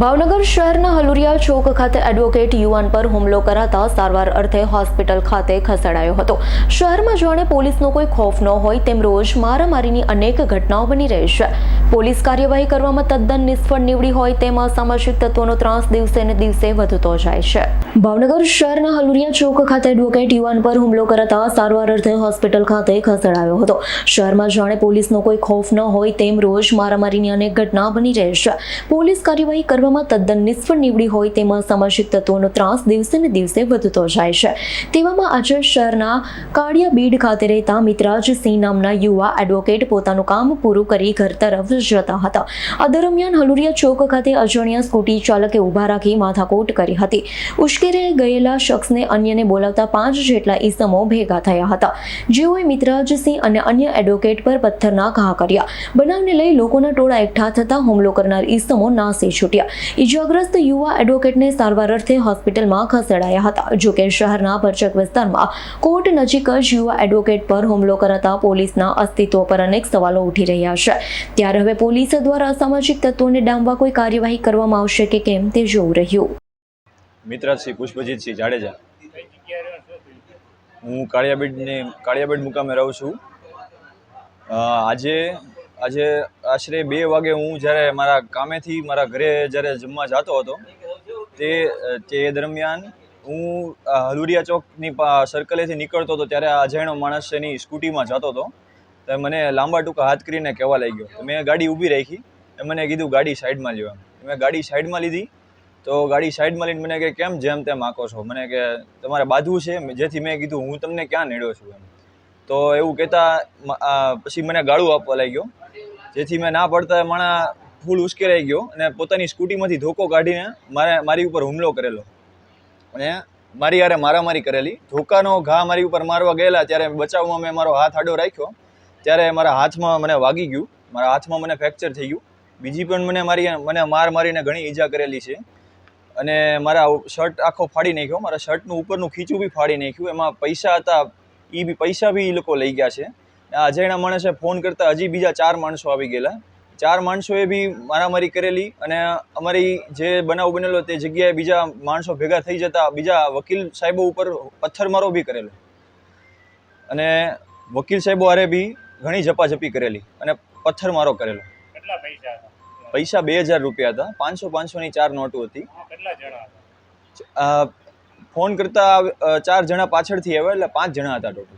ભાવનગર શહેરના હલુરિયા ચોક ખાતે એડવોકેટ યુવાન પર હુમલો કરાતા સારવાર અર્થે હોસ્પિટલ ખાતે ખસેડાયો હતો. શહેરમાં જાણે પોલીસનો કોઈ ખોફ ન હોય તેમ રોજ મારામારીની અનેક ઘટનાઓ બની રહી છે. પોલીસ કાર્યવાહી કરવામાં તદ્દન નિષ્ફળ નીવડી હોય તેમ અસામાજિક તત્વોનો ત્રાસ દિવસે ને દિવસે વધતો જાય છે. ભાવનગર શહેરના હલુરિયા ચોક ખાતે એડવોકેટ યુવાન પર હુમલો કરાતા સારવાર અર્થે હોસ્પિટલ ખાતે ખસેડાયો હતો. શહેરમાં જાણે પોલીસનો કોઈ ખોફ ન હોય તેમ રોજ મારામારીની અનેક ઘટના બની રહી છે. પોલીસ કાર્યવાહી કરવામાં તદ્દન નિષ્ફળ નીવડી હોય તેમાં સામાજિક તત્વોનો ત્રાસ દિવસે ને દિવસે વધતો જાય છે. તેવામાં આજે શહેરના કાળિયા બીડ ખાતે રહેતા મિત્રાજસિંહ નામના યુવા એડવોકેટ પોતાનું કામ પૂરું કરી ઘર તરફ જતા હતા. આ દરમિયાન હલુરિયા ચોક ખાતે અજાણ્યા સ્કૂટી ચાલકે ઊભા રાખી માથાકૂટ કરી હતી. ઉશ્કેરે ગયેલા શખ્સને અન્યને બોલાવતા પાંચ જેટલા ઈસમો ભેગા થયા હતા. જેઓએ મિત્રાજસિંહ અને અન્ય એડવોકેટ પર પથ્થરના ઘા કર્યા. બનાવને લઈ લોકોના ટોળા એકઠા થતા હુમલો કરનાર ઈસમો નાસી છૂટ્યા. ઈજાગ્રસ્ત યુવા એડવોકેટને સારવાર અર્થે હોસ્પિટલમાં ખસેડાયા હતા. જોકે શહેરના ભરચક વિસ્તારમાં કોર્ટ નજીક જ યુવા એડવોકેટ પર હુમલો કરાતા પોલીસના અસ્તિત્વ પર અનેક સવાલો ઉઠી રહ્યા છે. ત્યારે હવે પોલીસ દ્વારા અસામાજિક તત્વોને ડામવા કોઈ કાર્યવાહી કરવામાં આવશે કે કેમ તે જોવું રહ્યું. મિત્રશ્રી પુષ્પજીતસિંહ જાડેજા. હું કાળિયાબેડની, કાળિયાબેડ મુકામે રહું છું. આજે આજે આશરે બે વાગે હું જ્યારે મારા કામેથી મારા ઘરે જ્યારે જમવા જતો હતો, તે તે દરમિયાન હું હલુરિયા ચોકની સર્કલેથી નીકળતો હતો ત્યારે આ અજાણ્યો માણસ એની સ્કૂટીમાં જતો હતો. તો મને લાંબા ટૂંકા હાથ કરીને કહેવા લાગ્યો, તો મેં ગાડી ઊભી રાખી. એ મને કીધું, ગાડી સાઈડમાં લેવા મેં ગાડી સાઈડમાં લીધી. તો ગાડી સાઈડમાં લઈને મને કે, કેમ જેમ તેમ આંકો છો? મને કે, તમારે બાજુ છે. જેથી મેં કીધું, હું તમને ક્યાં નેડ્યો છું? એમ. તો એવું કહેતા પછી મને ગાળું આપવા લાગ્યો. જેથી મેં ના પડતા માણા ફૂલ ઉશ્કેરાઈ ગયો અને પોતાની સ્કૂટીમાંથી ધોકો કાઢીને મારે મારી ઉપર હુમલો કરેલો. અને મારી યારે મારામારી કરેલી. ધોકાનો ઘા મારી ઉપર મારવા ગયેલા, ત્યારે બચાવમાં મેં મારો હાથ આડો રાખ્યો. ત્યારે મારા હાથમાં મને વાગી ગયું. મારા હાથમાં મને ફ્રેક્ચર થઈ ગયું. બીજી પણ મને મારી મને માર મારીને ઘણી ઈજા કરેલી છે. અને મારા શર્ટ આખો ફાડી નાખ્યો. મારા શર્ટનું ઉપરનું ખીચું બી ફાડી નાખ્યું. એમાં પૈસા હતા એ બી પૈસા બી એ લોકો લઈ ગયા છે. અજાણ્યા માણસે ફોન કરતા હજી બીજા ચાર માણસો આવી ગયેલા. ચાર માણસોએ બી મારામારી કરેલી અને અમારી જે બનાવ બનેલો તે જગ્યાએ બીજા માણસો ભેગા થઈ જતા બીજા વકીલ સાહેબો ઉપર પથ્થરમારો બી કરેલો. અને વકીલ સાહેબો હારે બી ઘણી ઝપાઝપી કરેલી અને પથ્થરમારો કરેલો. પૈસા બે હજાર રૂપિયા હતા. પાંચસો પાંચસોની ચાર નોટો હતી. ફોન કરતા ચાર જણા પાછળથી આવ્યા એટલે પાંચ જણા હતા ટોટલ.